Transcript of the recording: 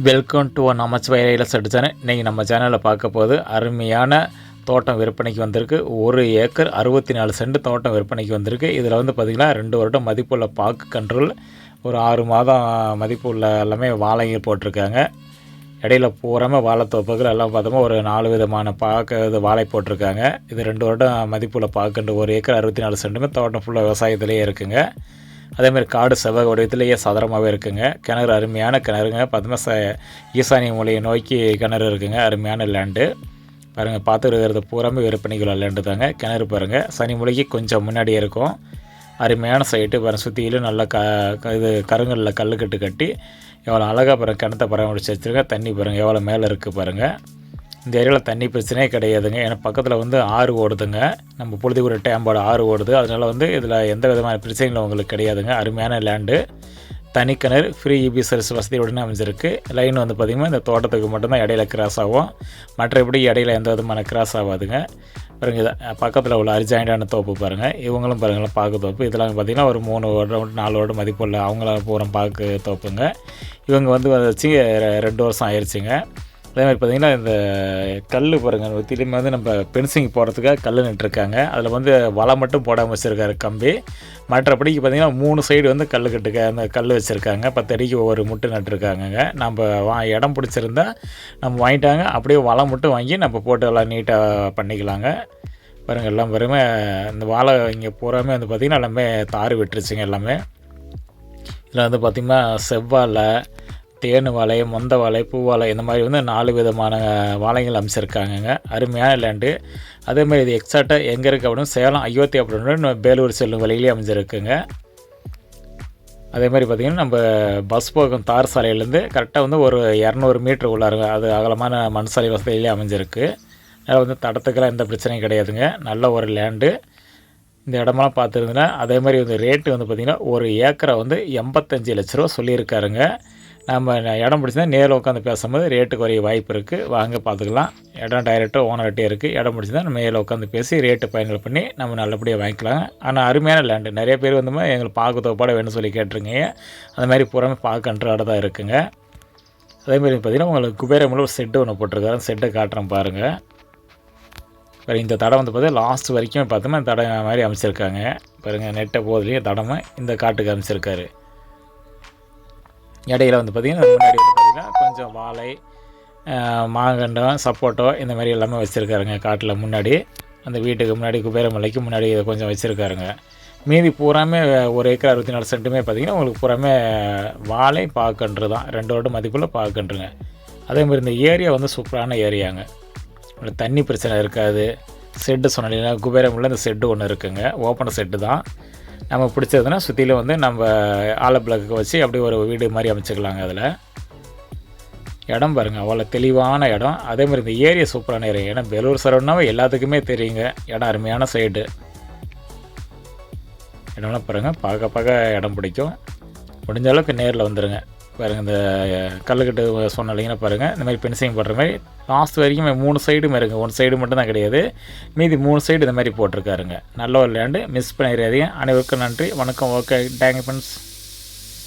Welcome to Namachivaya real channel இன்றைக்கி நம்ம சேனலில் பார்க்க போது அருமையான தோட்டம் விற்பனைக்கு வந்திருக்கு. ஒரு ஏக்கர் அறுபத்தி நாலு சென்ட் தோட்டம் விற்பனைக்கு வந்திருக்கு. இதில் வந்து பார்த்திங்கன்னா ரெண்டு வருடம் மதிப்புள்ள பாக்கு கண்ட்ரோல் ஒரு ஆறு மாதம் மதிப்புள்ள எல்லாமே வாழைகள் போட்டிருக்காங்க. இடையில பூராமல் வாழைத்தோப்புகள் எல்லாம் பார்த்தோமா ஒரு நாலு விதமான பாக்கு இது வாழை போட்டிருக்காங்க. இது ரெண்டு வருடம் மதிப்புள்ள பாக்குன்ற ஒரு ஏக்கர் அறுபத்தி நாலு சென்ட்டுமே தோட்டம் ஃபுல்லாக விவசாயத்துலேயே இருக்குங்க. அதேமாதிரி காடு செவ்வக வடிவத்திலேயே சதுரமாகவே இருக்குங்க. கிணறு அருமையான கிணறுங்க. பத்மச ச ஈசானிய மொழியை நோக்கி கிணறு இருக்குங்க. அருமையான லேண்டு பாருங்கள் பார்த்துட்டு பூராமே விற்பனைக்குள்ள லேண்டு தாங்க. கிணறு பாருங்கள் சனி மொழிக்கு கொஞ்சம் முன்னாடியே இருக்கும். அருமையான சைட்டு பாருங்கள் சுற்றிலும் நல்லா க இது கருங்கல்ல கல்லுக்கட்டு கட்டி எவ்வளோ அழகாக பாருங்கள் கிணத்தை பராமரித்து வச்சுருங்க தண்ணி பாருங்கள் எவ்வளோ மேலே இருக்குது பாருங்கள் இந்த ஏரியாவில் தண்ணி பிரச்சனையே கிடையாதுங்க. ஏன்னா பக்கத்தில் வந்து ஆறு ஓடுதுங்க. நம்ம பொழுதுகுற டேம்போட ஆறு ஓடுது. அதனால் வந்து இதில் எந்த விதமான பிரச்சனைகளும் உங்களுக்கு கிடையாதுங்க. அருமையான லேண்டு தனிக்கிணறு ஃப்ரீ இபி சர்வீஸ் வசதியுடன் அமைஞ்சிருக்கு. லைன் வந்து பார்த்திங்கன்னா இந்த தோட்டத்துக்கு மட்டும்தான் இடையில கிராஸ் ஆகும். மற்றபடி இடையில எந்த விதமான கிராஸ் ஆகாதுங்க. பாருங்க இதை பக்கத்தில் உள்ள அர்ஜாயிண்டான தோப்பு பாருங்கள் இவங்களும் பாருங்களேன் பாக்கு தோப்பு. இதெல்லாம் பார்த்திங்கன்னா ஒரு மூணு வருடம் நாலு வருடம் மதிப்புள்ள அவங்கள பூரா பாக்கு தோப்புங்க. இவங்க வந்து வச்சு ரெ- ரெண்டு வருஷம் ஆயிடுச்சுங்க அதே மாதிரி பார்த்திங்கன்னா இந்த கல் பாருங்கள் திரும்பி வந்து நம்ம பென்சிங் போடுறதுக்காக கல் நட்டுருக்காங்க அதில் வந்து வலை மட்டும் போடாமல் வச்சுருக்காரு கம்பி. மற்றபடிக்கு பார்த்திங்கன்னா மூணு சைடு வந்து கல் கட்டுக்க அந்த கல் வச்சுருக்காங்க. பத்து அடிக்கு ஒவ்வொரு முட்டு நட்டுருக்காங்கங்க. நம்ம வா இடம் பிடிச்சிருந்தா நம்ம வாங்கிட்டாங்க. அப்படியே வலை மட்டும் வாங்கி நம்ம போட்டு எல்லாம் நீட்டாக பண்ணிக்கலாங்க. பாருங்கள் எல்லாம் பாருங்க. இந்த வாழை இங்கே பூராமே வந்து பார்த்திங்கன்னா எல்லாமே தாறு விட்டுருச்சுங்க எல்லாமே. இதில் வந்து பார்த்திங்கன்னா செவ்வாழை தேனு வாழை மொந்த வாழை பூவாழை இந்த மாதிரி வந்து நாலு விதமான வாழைகள் அமைச்சிருக்காங்கங்க. அருமையான லேண்டு அதே மாதிரி இது எக்ஸாக்டாக எங்கே இருக்குது அப்படின்னு சேலம் அயோத்தி அப்படின்னு பேலூர் செல்லும் வழியிலேயே அமைஞ்சிருக்குங்க. அதே மாதிரி பார்த்திங்கன்னா நம்ம பஸ் போகும் தார் சாலையிலேருந்து கரெக்டாக வந்து ஒரு இரநூறு மீட்டர் உள்ளாருங்க. அது அகலமான மண் சாலை வசதியிலே அமைஞ்சிருக்கு. அதனால் வந்து தடத்துக்கெல்லாம் எந்த பிரச்சனையும் கிடையாதுங்க. நல்ல ஒரு லேண்டு இந்த இடமெல்லாம் பார்த்துருந்தீங்கன்னா அதே மாதிரி வந்து ரேட்டு வந்து பார்த்திங்கன்னா ஒரு ஏக்கரை வந்து எண்பத்தஞ்சு லட்ச ரூபா சொல்லியிருக்காருங்க. நம்ம இடம் பிடிச்சா நேரில் உட்காந்து பேசும்போது ரேட்டு குறைய வாய்ப்பு இருக்குது வாங்க பார்த்துக்கலாம். இடம் டைரெக்டாக ஓனர்கிட்டே இருக்குது இடம் பிடிச்சா நம்ம மேலே உட்காந்து பேசி ரேட்டு பயன்கள் பண்ணி நம்ம நல்லபடியாக வாங்கிக்கலாம் ஆனால் அருமையான லேண்டு நிறைய பேர் வந்து எங்களுக்கு பார்க்க தோப்பாட வேணும்னு சொல்லி கேட்டிருங்க அந்த மாதிரி பூராமே பார்க்க அன்றாட தான் இருக்குங்க. அதேமாதிரி பார்த்திங்கன்னா உங்களுக்கு குபேரமில் ஒரு செட்டு ஒன்று போட்டிருக்காரு. செட்டை காட்டுறேன் பாருங்கள் வேறு இந்த தடம் வந்து பார்த்தீங்கன்னா லாஸ்ட் வரைக்கும் பார்த்தோம்னா தடம் மாதிரி அமைச்சிருக்காங்க. பாருங்கள் நெட்டை போதுலேயே தடமை இந்த காட்டுக்கு அமைச்சிருக்காரு. இடையில வந்து பார்த்திங்கன்னா முன்னாடி வந்து பார்த்திங்கன்னா கொஞ்சம் வாழை மாங்கண்டம் சப்போட்டோ இந்த மாதிரி எல்லாமே வச்சுருக்காருங்க காட்டில் முன்னாடி. அந்த வீட்டுக்கு முன்னாடி குபேரமலைக்கு முன்னாடி இதை கொஞ்சம் வச்சுருக்காருங்க. மீதி பூராமே ஒரு ஏக்கர் அறுபத்தி நாலு சென்ட்டுமே பார்த்திங்கன்னா உங்களுக்கு பூராமே வாழை பாக்கன்று தான். ரெண்டு வருடம் மதிப்புள்ள பாக்கன்றுங்க. அதே மாதிரி இந்த ஏரியா வந்து சூப்பரான ஏரியாங்க. தண்ணி பிரச்சனை இருக்காது. செட்டு சொன்னீங்கன்னா குபேரமில் இந்த செட்டு ஒன்று இருக்குங்க. ஓப்பன் செட்டு தான். நம்ம பிடிச்சதுன்னா சுற்றிலும் வந்து நம்ம ஆலப்பிளக்கு வச்சு அப்படியே ஒரு வீடு மாதிரி அமைச்சுக்கலாங்க அதில். இடம் பாருங்கள் அவ்வளோ தெளிவான இடம். அதே மாதிரி இந்த ஏரியா சூப்பரான ஏரியா. ஏன்னா பெலூர் சரௌண்டாவே எல்லாத்துக்குமே தெரியுங்க. இடம் அருமையான சைடு இடம்லாம் பாருங்கள் பார்க்க பார்க்க இடம் பிடிக்கும். முடிஞ்ச அளவுக்கு நேரில் வந்துடுங்க பாருங்கள் இந்த கல்லுக்கட்டு சொன்ன இல்லைங்கன்னா பாருங்கள் இந்த மாதிரி பென்சிங் போடுற மாதிரி லாஸ்ட் வரைக்கும் மூணு சைடும் இருக்குது ஒன் சைடு மட்டும் தான் கிடையாது. மீதி மூணு சைடு இந்த மாதிரி போட்டிருக்காருங்க. நல்ல ஒரு லேண்டு மிஸ் பண்ணிடாதீங்க. அனைவருக்கும் நன்றி. வணக்கம். Okay thank friends